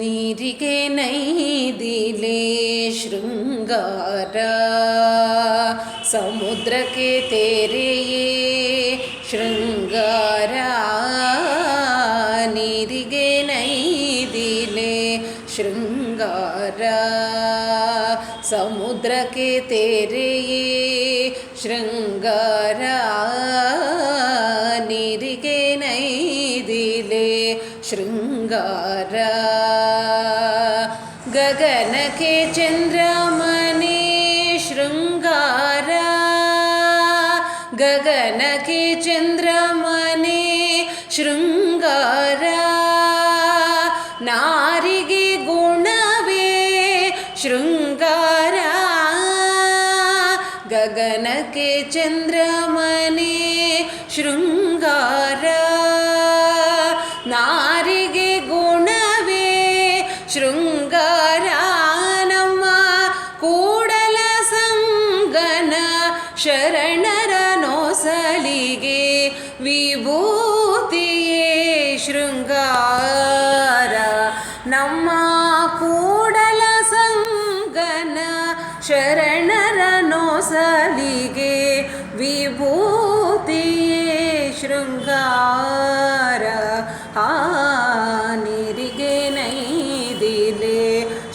ನೀರಿಗೆ ನೈದಿಲೆ ಶೃಂಗಾರ ಸಮುದ್ರಕ್ಕೆ ತೆರೆಯೇ ಶೃಂಗಾರ ನೀರಿಗೆ ನೈದಿಲೆ ಶೃಂಗಾರ ಸಮುದ್ರಕ್ಕೆ ತೆರೆಯೇ ಶೃಂಗಾರ शृङ्गार। गगनके के शृङ्गार। गगनके के शृङ्गार। नारिगे गुणवे शृङ्गार। गगनके के शृङ्ग ಶೃಂಗಾರ ನಮ್ಮ ಕೂಡಲ ಸಂಗನ ಶರಣರ ನೋಸಲಿಗೆ ವಿಭೂತಿಯೇ ಶೃಂಗಾರ. ನಮ್ಮ ಕೂಡಲ ಸಂಗನ ಶರಣರ ನೋಸಲಿಗೆ ವಿಭೂತಿಯೇ ಶೃಂಗಾರ. ಆ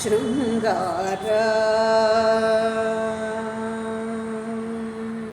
ಶೃಂಗಾರ